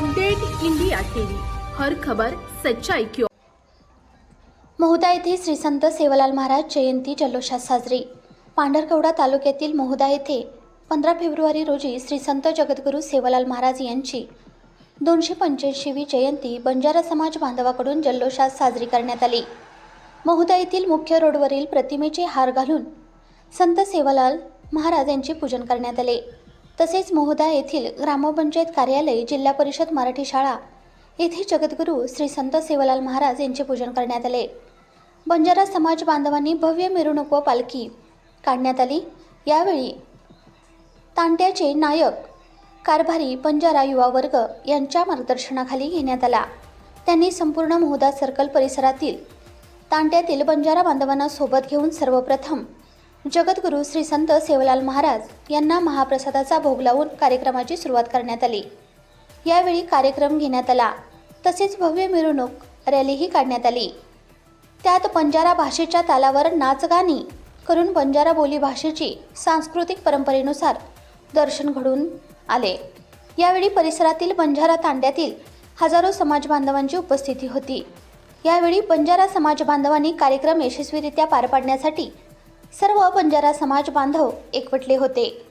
Update India TV. हर खबर सच्चाई क्यों मोहदा येथे श्री संत सेवालाल महाराज जयंती जल्लोषात साजरी. पांढरकवडा तालुक्यातील मोहदा येथे पंधरा फेब्रुवारी रोजी श्री संत जगद्गुरू सेवालाल महाराज यांची दोनशे पंच्याऐंशीवी जयंती बंजारा समाज बांधवाकडून जल्लोषात साजरी करण्यात आली. मोहदा येथील मुख्य रोडवरील प्रतिमेचे हार घालून संत सेवालाल महाराज यांचे पूजन करण्यात आले. तसेच मोहदा येथील ग्रामपंचायत कार्यालय जिल्हा परिषद मराठी शाळा येथे जगद्गुरू श्री संत सेवालाल महाराज यांचे पूजन करण्यात आले. बंजारा समाज बांधवांनी भव्य मिरवणूक व पालखी काढण्यात आली. यावेळी तांट्याचे नायक कारभारी बंजारा युवा वर्ग यांच्या मार्गदर्शनाखाली घेण्यात आला. त्यांनी संपूर्ण मोहदा सर्कल परिसरातील तांट्यातील बंजारा बांधवांना सोबत घेऊन सर्वप्रथम जगद्गुरू श्री संत सेवलाल महाराज यांना महाप्रसादाचा भोग लावून कार्यक्रमाची सुरुवात करण्यात आली. यावेळी कार्यक्रम घेण्यात आला. तसेच भव्य मिरवणूक रॅलीही काढण्यात आली. त्यात बंजारा भाषेच्या तालावर नाचगाणी करून बंजारा बोली भाषेची सांस्कृतिक परंपरेनुसार दर्शन घडून आले. यावेळी परिसरातील बंजारा तांड्यातील हजारो समाज बांधवांची उपस्थिती होती. यावेळी बंजारा समाज बांधवांनी कार्यक्रम यशस्वीरित्या पार पाडण्यासाठी सर्व बंजारा समाज बांधव एकवटले होते.